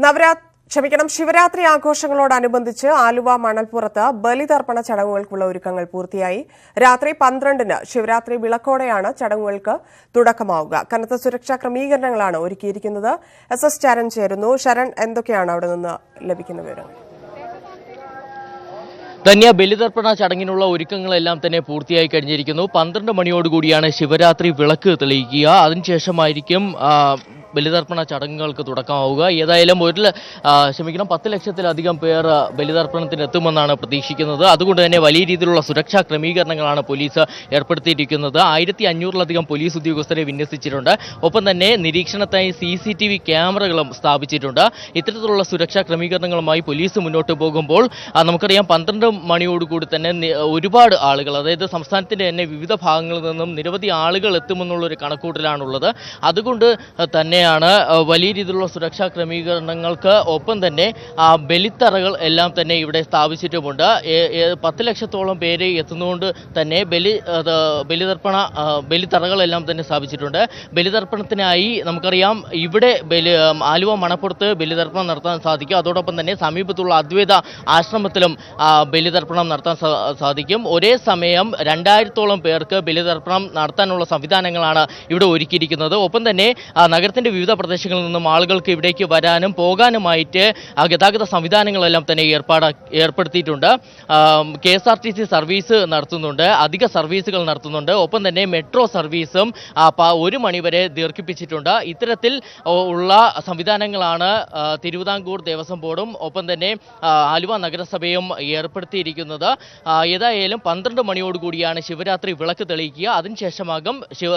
Speaker 1: Navaratri ക്ഷമിക്കണം ശിവരാത്രി ആഘോഷങ്ങളോടനുബന്ധിച്ച് ആലുവ മണൽപ്പുറത്ത് ബലിതർപ്പണ ചടങ്ങുകൾക്കുള്ള ഒരുക്കങ്ങൾ പൂർത്തിയായി രാത്രി പന്ത്രണ്ടിന് ശിവരാത്രി വിളക്കോടെയാണ് ചടങ്ങുകൾക്ക് തുടക്കമാവുക കനത്ത സുരക്ഷാ ക്രമീകരണങ്ങളാണ് ഒരുക്കിയിരിക്കുന്നത് എസ് എസ് ചരൺ ചേരുന്നു ശരൺ എന്തൊക്കെയാണ് അവിടെ നിന്ന് ലഭിക്കുന്ന വിവരങ്ങൾ
Speaker 3: തന്നെ ബലിതർപ്പണ ചടങ്ങിനുള്ള ഒരുക്കങ്ങളെല്ലാം തന്നെ പൂർത്തിയായി കഴിഞ്ഞിരിക്കുന്നു പന്ത്രണ്ട് മണിയോടുകൂടിയാണ് ശിവരാത്രി വിളക്ക് തെളിയിക്കുക അതിനുശേഷമായിരിക്കും ബലിതർപ്പണ ചടങ്ങുകൾക്ക് തുടക്കമാവുക ഏതായാലും ഒരു ക്ഷമിക്കണം പത്ത് ലക്ഷത്തിലധികം പേർ ബലിതർപ്പണത്തിന് എത്തുമെന്നാണ് പ്രതീക്ഷിക്കുന്നത് അതുകൊണ്ട് തന്നെ വലിയ രീതിയിലുള്ള സുരക്ഷാ ക്രമീകരണങ്ങളാണ് പോലീസ് ഏർപ്പെടുത്തിയിരിക്കുന്നത് ആയിരത്തി അഞ്ഞൂറിലധികം പോലീസ് ഉദ്യോഗസ്ഥരെ വിന്യസിച്ചിട്ടുണ്ട് ഒപ്പം തന്നെ നിരീക്ഷണത്തിനായി സി സി ടി വി ക്യാമറകളും സ്ഥാപിച്ചിട്ടുണ്ട് ഇത്തരത്തിലുള്ള സുരക്ഷാ ക്രമീകരണങ്ങളുമായി പോലീസ് മുന്നോട്ട് പോകുമ്പോൾ നമുക്കറിയാം പന്ത്രണ്ട് മണിയോടുകൂടി തന്നെ ഒരുപാട് ആളുകൾ അതായത് സംസ്ഥാനത്തിൻ്റെ തന്നെ വിവിധ ഭാഗങ്ങളിൽ നിന്നും നിരവധി ആളുകൾ എത്തുമെന്നുള്ളൊരു കണക്കൂട്ടലാണുള്ളത് അതുകൊണ്ട് തന്നെ തന്നെയാണ് വലിയ രീതിയിലുള്ള സുരക്ഷാ ക്രമീകരണങ്ങൾക്ക് ഒപ്പം തന്നെ ബലിത്തറകൾ എല്ലാം തന്നെ ഇവിടെ സ്ഥാപിച്ചിട്ടുമുണ്ട് പത്ത് ലക്ഷത്തോളം പേര് എത്തുന്നതുകൊണ്ട് തന്നെ ബലി ബലിതർപ്പണ ബലിത്തറകളെല്ലാം തന്നെ സ്ഥാപിച്ചിട്ടുണ്ട് ബലിതർപ്പണത്തിനായി നമുക്കറിയാം ഇവിടെ ബലി ആലുവ മണപ്പുറത്ത് ബലിതർപ്പണം നടത്താൻ സാധിക്കും അതോടൊപ്പം തന്നെ സമീപത്തുള്ള അദ്വൈത ആശ്രമത്തിലും ബലിതർപ്പണം നടത്താൻ സാധിക്കും ഒരേ സമയം രണ്ടായിരത്തോളം പേർക്ക് ബലിതർപ്പണം നടത്താനുള്ള സംവിധാനങ്ങളാണ് ഇവിടെ ഒരുക്കിയിരിക്കുന്നത് ഒപ്പം തന്നെ നഗരത്തിൻ്റെ വിവിധ പ്രദേശങ്ങളിൽ നിന്നും ആളുകൾക്ക് ഇവിടേക്ക് വരാനും പോകാനുമായിട്ട് ഗതാഗത സംവിധാനങ്ങളെല്ലാം തന്നെ ഏർപ്പാട് ഏർപ്പെടുത്തിയിട്ടുണ്ട് K S R T C service നടത്തുന്നുണ്ട് അധിക സർവീസുകൾ നടത്തുന്നുണ്ട് ഒപ്പം തന്നെ മെട്രോ സർവീസും ഒരു മണിവരെ ദീർഘിപ്പിച്ചിട്ടുണ്ട് ഇത്തരത്തിൽ ഉള്ള സംവിധാനങ്ങളാണ് തിരുവിതാംകൂർ ദേവസ്വം ബോർഡും ഒപ്പം തന്നെ ആലുവ നഗരസഭയും ഏർപ്പെടുത്തിയിരിക്കുന്നത് ഏതായാലും പന്ത്രണ്ട് മണിയോടുകൂടിയാണ് ശിവരാത്രി വിളക്ക് തെളിയിക്കുക അതിനുശേഷമാകും ശിവ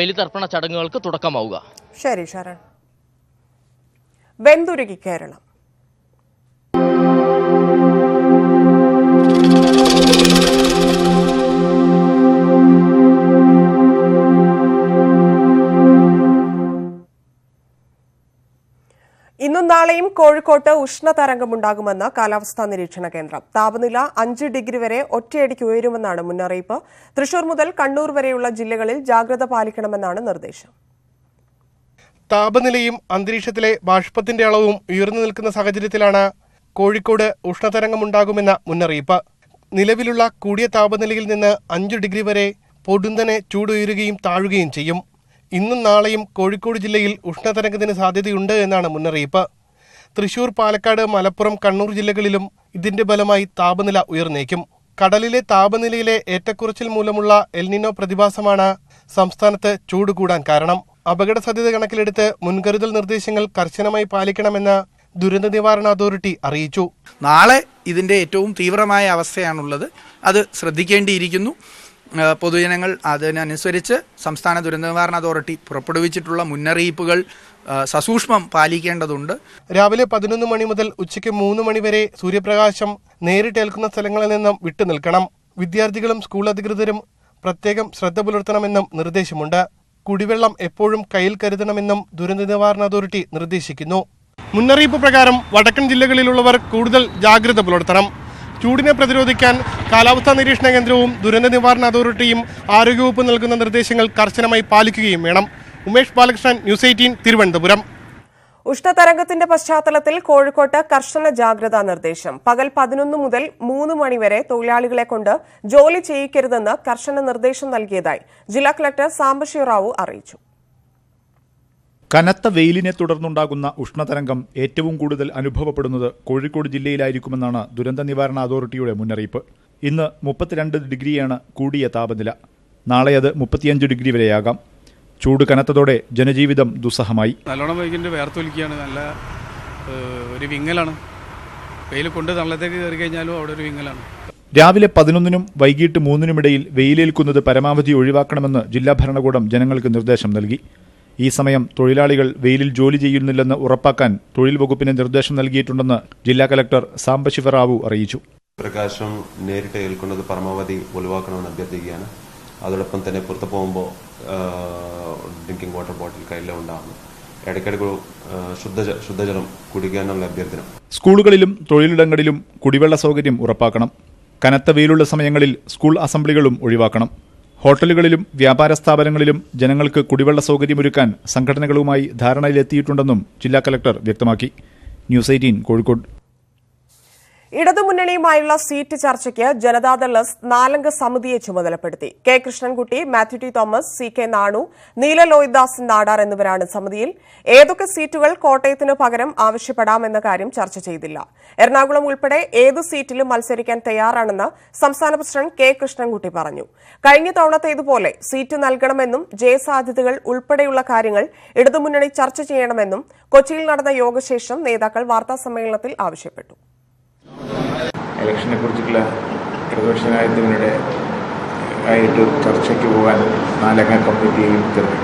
Speaker 3: ബലിതർപ്പണ ചടങ്ങുകൾക്ക് തുടക്കമാവുക
Speaker 1: ശരി ശരൺ വെന്തുരുകി കേരളം ഇന്നും നാളെയും കോഴിക്കോട്ട് ഉഷ്ണതരംഗമുണ്ടാകുമെന്ന് കാലാവസ്ഥാ നിരീക്ഷണ കേന്ദ്രം താപനില അഞ്ച് ഡിഗ്രി വരെ ഒറ്റയടിക്ക് ഉയരുമെന്നാണ് മുന്നറിയിപ്പ് തൃശൂർ മുതൽ കണ്ണൂർ വരെയുള്ള ജില്ലകളിൽ ജാഗ്രത പാലിക്കണമെന്നാണ് നിർദ്ദേശം
Speaker 4: താപനിലയും അന്തരീക്ഷത്തിലെ ബാഷ്പത്തിന്റെ അളവും ഉയർന്നു നിൽക്കുന്ന സാഹചര്യത്തിലാണ് കോഴിക്കോട് ഉഷ്ണതരംഗമുണ്ടാകുമെന്ന മുന്നറിയിപ്പ് നിലവിലുള്ള കൂടിയ താപനിലയിൽ നിന്ന് അഞ്ചു ഡിഗ്രി വരെ പൊടുന്നനെ ചൂടുയരുകയും താഴുകയും ചെയ്യും ഇന്നും നാളെയും കോഴിക്കോട് ജില്ലയിൽ ഉഷ്ണതരംഗത്തിന് സാധ്യതയുണ്ട് എന്നാണ് മുന്നറിയിപ്പ് തൃശൂർ പാലക്കാട് മലപ്പുറം കണ്ണൂർ ജില്ലകളിലും ഇതിന്റെ ഫലമായി താപനില ഉയർന്നേക്കും കടലിലെ താപനിലയിലെ ഏറ്റക്കുറച്ചിൽ മൂലമുള്ള എൽനിനോ പ്രതിഭാസമാണ് സംസ്ഥാനത്ത് ചൂട് കൂടാൻ കാരണം അപകട സാധ്യത കണക്കിലെടുത്ത് മുൻകരുതൽ നിർദ്ദേശങ്ങൾ കർശനമായി പാലിക്കണമെന്ന് ദുരന്ത നിവാരണ അതോറിറ്റി അറിയിച്ചു
Speaker 3: നാളെ ഇതിന്റെ ഏറ്റവും തീവ്രമായ അവസ്ഥയാണുള്ളത് അത് ശ്രദ്ധിക്കേണ്ടിയിരിക്കുന്നു പൊതുജനങ്ങൾ അതിനനുസരിച്ച് സംസ്ഥാന ദുരന്ത നിവാരണ അതോറിറ്റി പുറപ്പെടുവിച്ചിട്ടുള്ള മുന്നറിയിപ്പുകൾ സസൂക്ഷ്മം പാലിക്കേണ്ടതുണ്ട്
Speaker 4: രാവിലെ പതിനൊന്ന് മണി മുതൽ ഉച്ചയ്ക്ക് മൂന്ന് മണി വരെ സൂര്യപ്രകാശം നേരിട്ടേൽക്കുന്ന സ്ഥലങ്ങളിൽ നിന്നും വിട്ടുനിൽക്കണം വിദ്യാർത്ഥികളും സ്കൂൾ അധികൃതരും പ്രത്യേകം ശ്രദ്ധ പുലർത്തണമെന്നും നിർദ്ദേശമുണ്ട് കുടിവെള്ളം എപ്പോഴും കയ്യിൽ കരുതണമെന്നും ദുരന്ത നിവാരണ അതോറിറ്റി നിർദ്ദേശിക്കുന്നു
Speaker 3: മുന്നറിയിപ്പ് പ്രകാരം വടക്കൻ ജില്ലകളിലുള്ളവർ കൂടുതൽ ജാഗ്രത പുലർത്തണം ചൂടിനെ പ്രതിരോധിക്കാൻ കാലാവസ്ഥാ നിരീക്ഷണ കേന്ദ്രവും ദുരന്ത നിവാരണ അതോറിറ്റിയും ആരോഗ്യവകുപ്പ് നൽകുന്ന നിർദ്ദേശങ്ങൾ കർശനമായി പാലിക്കുകയും വേണം ഉമേഷ് ബാലകൃഷ്ണൻ ന്യൂസ് എയ്റ്റീൻ തിരുവനന്തപുരം
Speaker 1: ഉഷ്ണതരംഗത്തിന്റെ പശ്ചാത്തലത്തിൽ കോഴിക്കോട്ട് കർശന ജാഗ്രതാ നിർദ്ദേശം പകൽ പതിനൊന്ന് മുതൽ മൂന്ന് മണിവരെ തൊഴിലാളികളെ കൊണ്ട് ജോലി ചെയ്യിക്കരുതെന്ന് കർശന നിർദ്ദേശം നൽകിയതായി ജില്ലാ കളക്ടർ റാവു അറിയിച്ചു
Speaker 3: കനത്ത വെയിലിനെ തുടർന്നുണ്ടാകുന്ന ഉഷ്ണതരംഗം ഏറ്റവും കൂടുതൽ അനുഭവപ്പെടുന്നത് കോഴിക്കോട് ജില്ലയിലായിരിക്കുമെന്നാണ് ദുരന്ത നിവാരണ അതോറിറ്റിയുടെ മുന്നറിയിപ്പ് ഇന്ന് മുപ്പത്തിരണ്ട് ഡിഗ്രിയാണ് കൂടിയ താപനില നാളെ അത് മുപ്പത്തിയഞ്ച് ഡിഗ്രി വരെയാകാം ചൂട് കനത്തതോടെ ജനജീവിതം ദുസ്സഹമായി
Speaker 15: നല്ലോണം വൈകിട്ട് വേർത്തൊലിക്കുകയാണ് നല്ല ഒരു വിങ്ങലാണ് വെയിൽ കൊണ്ട് തള്ളത്തേക്ക് കയറി കഴിഞ്ഞാലും അവിടെ ഒരു വിങ്ങലാണ്
Speaker 3: രാവിലെ പതിനൊന്നിനും വൈകിട്ട് മൂന്നിനുമിടയിൽ വെയിലേൽക്കുന്നത് പരമാവധി ഒഴിവാക്കണമെന്ന് ജില്ലാ ഭരണകൂടം ജനങ്ങൾക്ക് നിർദ്ദേശം നൽകി ഈ സമയം തൊഴിലാളികൾ വെയിലിൽ ജോലി ചെയ്യുന്നില്ലെന്ന് ഉറപ്പാക്കാൻ തൊഴിൽ വകുപ്പിന് നിർദ്ദേശം നൽകിയിട്ടുണ്ടെന്ന് ജില്ലാ കലക്ടർ സാംബശിവറാവു അറിയിച്ചു
Speaker 16: പ്രകാശം നേരിട്ട് ഏൽക്കുന്നത് പരമാവധി ഒഴിവാക്കണമെന്ന് അഭ്യർത്ഥിക്കുകയാണ് അതോടൊപ്പം തന്നെ പുറത്തു പോകുമ്പോൾ ഡ്രിങ്കിങ് വാട്ടർ ബോട്ടിൽ ഉണ്ടാകുന്നു ഇടയ്ക്കിടയ്ക്ക് ശുദ്ധജലം കുടിക്കാനുള്ള അഭ്യർത്ഥന
Speaker 3: സ്കൂളുകളിലും തൊഴിലിടങ്ങളിലും കുടിവെള്ള സൗകര്യം ഉറപ്പാക്കണം കനത്ത വെയിലുള്ള സമയങ്ങളിൽ സ്കൂൾ അസംബ്ലികളും ഒഴിവാക്കണം ഹോട്ടലുകളിലും വ്യാപാര സ്ഥാപനങ്ങളിലും ജനങ്ങൾക്ക് കുടിവെള്ള സൗകര്യമൊരുക്കാൻ സംഘടനകളുമായി ധാരണയിലെത്തിയിട്ടുണ്ടെന്നും ജില്ലാ കലക്ടർ വ്യക്തമാക്കി ന്യൂസ് എയ്റ്റീൻ കോഴിക്കോട്
Speaker 1: ഇടതുമുന്നണിയുമായുള്ള സീറ്റ് ചർച്ചയ്ക്ക് ജനതാദൾ എസ് നാലംഗ സമിതിയെ ചുമതലപ്പെടുത്തി K Krishnankutty Mathew T Thomas C K Nanu Neela Lohidas Nadar എന്നിവരാണ് സമിതിയിൽ ഏതൊക്കെ സീറ്റുകൾ കോട്ടയത്തിന് പകരം ആവശ്യപ്പെടാമെന്ന കാര്യം ചർച്ച ചെയ്തില്ല എറണാകുളം ഉൾപ്പെടെ ഏത് സീറ്റിലും മത്സരിക്കാൻ തയ്യാറാണെന്ന് സംസ്ഥാന പ്രസിഡന്റ് കെ കൃഷ്ണൻകുട്ടി പറഞ്ഞു കഴിഞ്ഞ തവണത്തേതുപോലെ സീറ്റ് നൽകണമെന്നും ജയസാധ്യതകൾ ഉൾപ്പെടെയുള്ള കാര്യങ്ങൾ ഇടതുമുന്നണി ചർച്ച ചെയ്യണമെന്നും കൊച്ചിയിൽ നടന്ന യോഗശേഷം നേതാക്കൾ വാർത്താസമ്മേളനത്തിൽ ആവശ്യപ്പെട്ടു
Speaker 17: ഇലക്ഷനെ കുറിച്ചിട്ടുള്ള പ്രതിപക്ഷ നയത്തിനിടെ ആയിട്ട് ചർച്ചയ്ക്ക് പോകാൻ നാലംഗ കമ്മിറ്റിയും ചർച്ച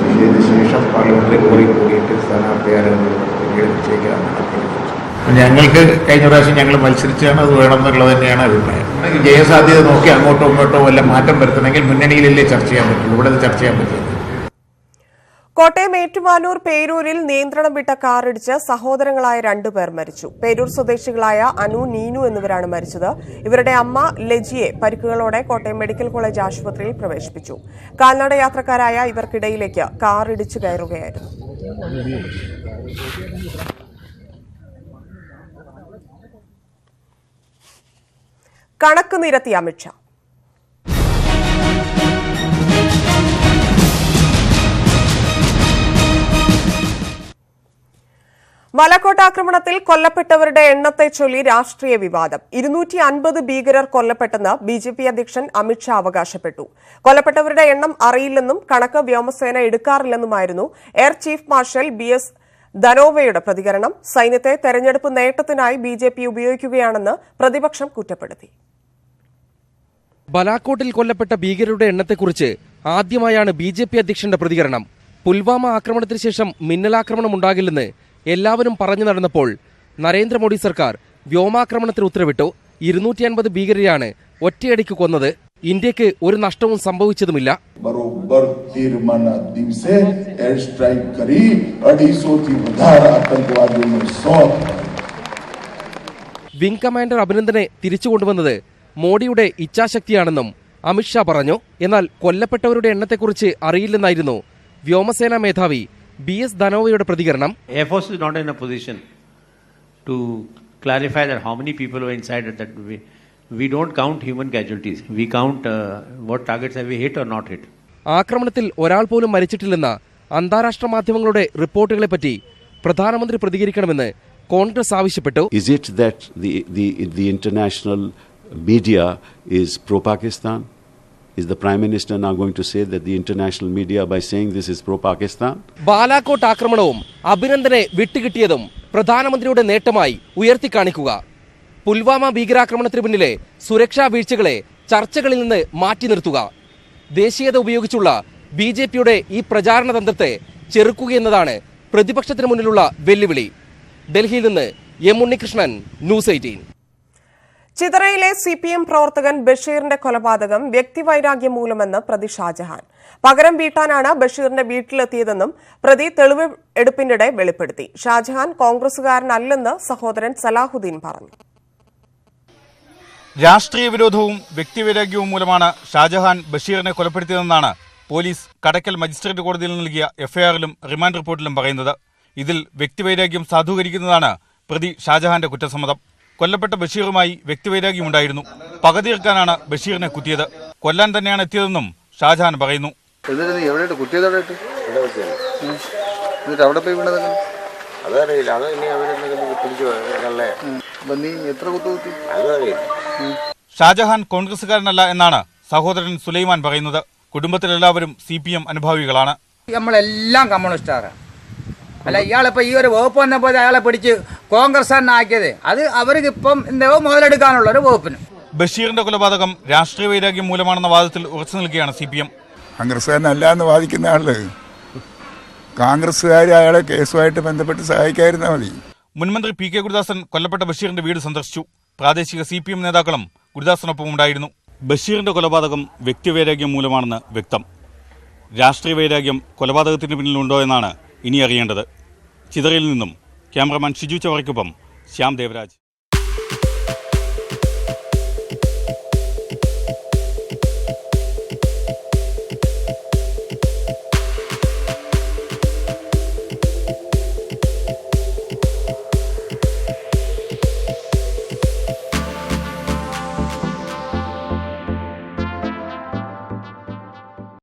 Speaker 17: ചെയ്തതിനു ശേഷം പാർലമെന്ററി പോളിംഗ് കൂടിയിട്ട് സ്ഥാനാർത്ഥിയാരെന്ന് പിന്നീട് ഞങ്ങൾക്ക് കഴിഞ്ഞ പ്രാവശ്യം ഞങ്ങൾ മത്സരിച്ചാണ് അത് വേണം എന്നുള്ളത് തന്നെയാണ് അഭിപ്രായം ജയസാധ്യത നോക്കി അങ്ങോട്ടോ ഇങ്ങോട്ടോ വല്ല മാറ്റം വരുത്തണമെങ്കിൽ മുന്നണിയിലല്ലേ ചർച്ച ചെയ്യാൻ പറ്റുള്ളൂ ഇവിടെ ചർച്ച ചെയ്യാൻ പറ്റുള്ളൂ
Speaker 1: കോട്ടയം ഏറ്റുമാനൂർ പേരൂരിൽ നിയന്ത്രണം വിട്ട കാറിടിച്ച് സഹോദരങ്ങളായ രണ്ടുപേർ മരിച്ചു പേരൂർ സ്വദേശികളായ അനു നീനു എന്നിവരാണ് മരിച്ചത് ഇവരുടെ അമ്മ ലജിയെ പരിക്കുകളോടെ കോട്ടയം മെഡിക്കൽ കോളേജ് ആശുപത്രിയിൽ പ്രവേശിപ്പിച്ചു കാൽനട യാത്രക്കാരായ ഇവർക്കിടയിലേക്ക് കാറിടിച്ചു കയറുകയായിരുന്നു കണക്ക് നിരത്തി അമിത്ഷാ ആക്രമണത്തിൽ കൊല്ലപ്പെട്ടവരുടെ എണ്ണത്തെ ചൊല്ലി രാഷ്ട്രീയ വിവാദം ഇരുന്നൂറ്റി അൻപത് ഭീകരർ കൊല്ലപ്പെട്ടെന്ന് ബി ജെ പി അധ്യക്ഷൻ അമിത്ഷാ അവകാശപ്പെട്ടു കൊല്ലപ്പെട്ടവരുടെ എണ്ണം അറിയില്ലെന്നും കണക്ക് വ്യോമസേന എടുക്കാറില്ലെന്നുമായിരുന്നു air chief marshal B S ധനോവയുടെ പ്രതികരണം സൈന്യത്തെ തെരഞ്ഞെടുപ്പ് നേട്ടത്തിനായി ബി ജെ പി ഉപയോഗിക്കുകയാണെന്ന് പ്രതിപക്ഷം കുറ്റപ്പെടുത്തി
Speaker 3: ബലാക്കോട്ടിൽ കൊല്ലപ്പെട്ട ഭീകരരുടെ എണ്ണത്തെക്കുറിച്ച് ആദ്യമായാണ് ബി ജെ പി അധ്യക്ഷന്റെ പ്രതികരണം പുൽവാമ ആക്രമണത്തിന് ശേഷം മിന്നലാക്രമണം ഉണ്ടാകില്ലെന്ന് എല്ലാവരും പറഞ്ഞു നടന്നപ്പോൾ നരേന്ദ്രമോദി സർക്കാർ വ്യോമാക്രമണത്തിന് ഉത്തരവിട്ടു ഇരുന്നൂറ്റി അൻപത് ഭീകരരെയാണ് ഒറ്റയടിക്ക് കൊന്നത് ഇന്ത്യക്ക് ഒരു നഷ്ടവും സംഭവിച്ചതുമില്ല വിംഗ് കമാൻഡർ അഭിനന്ദനെ തിരിച്ചു കൊണ്ടുവന്നത് മോഡിയുടെ ഇച്ഛാശക്തിയാണെന്നും അമിത്ഷാ പറഞ്ഞു എന്നാൽ കൊല്ലപ്പെട്ടവരുടെ എണ്ണത്തെക്കുറിച്ച് അറിയില്ലെന്നായിരുന്നു വ്യോമസേനാ മേധാവി ബി എസ് ധനോവയുടെ പ്രതികരണം
Speaker 2: air force is not in a position to clarify that how many people were inside at that we don't count human casualties we count what targets we hit or not hit
Speaker 3: ആക്രമണത്തിൽ ഒരാൾ പോലും മരിച്ചിട്ടില്ലെന്ന അന്താരാഷ്ട്ര മാധ്യമങ്ങളുടെ റിപ്പോർട്ടുകളെ പറ്റി പ്രധാനമന്ത്രി പ്രതികരിക്കണമെന്ന് കോൺഗ്രസ് ആവശ്യപ്പെട്ടു
Speaker 2: is it that the the international media is pro Pakistan Is the Prime Minister now going to say that the international media by saying this is pro-Pakistan?
Speaker 3: Balakot ആക്രമണവും അഭിനന്ദനെ വിട്ടുകിട്ടിയതും പ്രധാനമന്ത്രിയുടെ നേട്ടമായി ഉയർത്തി കാണിക്കുക പുൽവാമ ഭീകരാക്രമണത്തിന് പിന്നിലെ സുരക്ഷാ വീഴ്ചകളെ ചർച്ചകളിൽ നിന്ന് മാറ്റി നിർത്തുക ദേശീയത ഉപയോഗിച്ചുള്ള ബി ജെ പിയുടെ ഈ പ്രചാരണ തന്ത്രത്തെ ചെറുക്കുകയെന്നതാണ് പ്രതിപക്ഷത്തിന് മുന്നിലുള്ള വെല്ലുവിളി ഡൽഹിയിൽ നിന്ന് എം ഉണ്ണികൃഷ്ണൻ ന്യൂസ് എയ്റ്റീൻ
Speaker 1: ചിതറയിലെ സി പി എം പ്രവർത്തകൻ ബഷീറിന്റെ കൊലപാതകം വ്യക്തിവൈരാഗ്യം മൂലമെന്ന് പ്രതി ഷാജഹാൻ പകരം വീട്ടാനാണ് ബഷീറിന്റെ വീട്ടിലെത്തിയതെന്നും പ്രതി തെളിവെടുപ്പിനിടെ വെളിപ്പെടുത്തി ഷാജഹാൻ കോൺഗ്രസുകാരനല്ലെന്ന് സഹോദരൻ സലാഹുദ്ദീൻ പറഞ്ഞു
Speaker 3: രാഷ്ട്രീയ വിരോധവും വ്യക്തിവൈരാഗ്യവും മൂലമാണ് ഷാജഹാൻ ബഷീറിനെ കൊലപ്പെടുത്തിയതെന്നാണ് പോലീസ് കടക്കൽ മജിസ്ട്രേറ്റ് കോടതിയിൽ നൽകിയ എഫ്ഐആറിലും റിമാൻഡ് റിപ്പോർട്ടിലും പറയുന്നത് ഇതിൽ വ്യക്തിവൈരാഗ്യം സാധൂകരിക്കുന്നതാണ് പ്രതി ഷാജഹാന്റെ കുറ്റസമ്മതം കൊല്ലപ്പെട്ട ബഷീറുമായി വ്യക്തിവൈരാഗ്യമുണ്ടായിരുന്നു ഉണ്ടായിരുന്നു തീർക്കാനാണ് ബഷീറിനെ കുത്തിയത് കൊല്ലാൻ തന്നെയാണ് എത്തിയതെന്നും ഷാജഹാൻ പറയുന്നു ഷാജഹാൻ കോൺഗ്രസ്സുകാരനല്ല എന്നാണ് സഹോദരൻ സുലൈമാൻ പറയുന്നത് കുടുംബത്തിലെല്ലാവരും സി പി എം അനുഭാവികളാണ്
Speaker 18: നമ്മളെല്ലാം കമ്മ്യൂണിസ്റ്റാറാണ് അല്ല ഇയാളിപ്പോൾ ഈ ഒരു വകുപ്പ് വന്നപ്പോൾ അയാളെ പിടിച്ച് കോൺഗ്രസ് ആക്കിയത് അത് അവർക്ക് ഇപ്പം എന്തോ മുതലെടുക്കാനുള്ള ഒരു വകുപ്പിന്
Speaker 3: ബഷീറിന്റെ കൊലപാതകം രാഷ്ട്രീയ വൈരാഗ്യം മൂലമാണെന്ന വാദത്തിൽ ഉറച്ചു നിൽക്കുകയാണ് സി പി എം
Speaker 19: അല്ല എന്ന് വാദിക്കുന്ന ആള് കോൺഗ്രസ്സുകാർ അയാളെ കേസുമായിട്ട് ബന്ധപ്പെട്ട് സഹായിക്കാതിരുന്നാൽ മതി
Speaker 3: മുൻമന്ത്രി പി കെ ഗുരുദാസൻ കൊല്ലപ്പെട്ട ബഷീറിന്റെ വീട് സന്ദർശിച്ചു പ്രാദേശിക സി പി എം നേതാക്കളും ഗുരുദാസനൊപ്പം ഉണ്ടായിരുന്നു ബഷീറിന്റെ കൊലപാതകം വ്യക്തിവൈരാഗ്യം മൂലമാണെന്ന് വ്യക്തം രാഷ്ട്രീയ വൈരാഗ്യം കൊലപാതകത്തിന് പിന്നിലുണ്ടോ എന്നാണ് ഇനി അറിയേണ്ടത് ചിതറയിൽ നിന്നും ക്യാമറമാൻ ഷിജു ചവറയ്ക്കൊപ്പം ശ്യാം ദേവരാജ്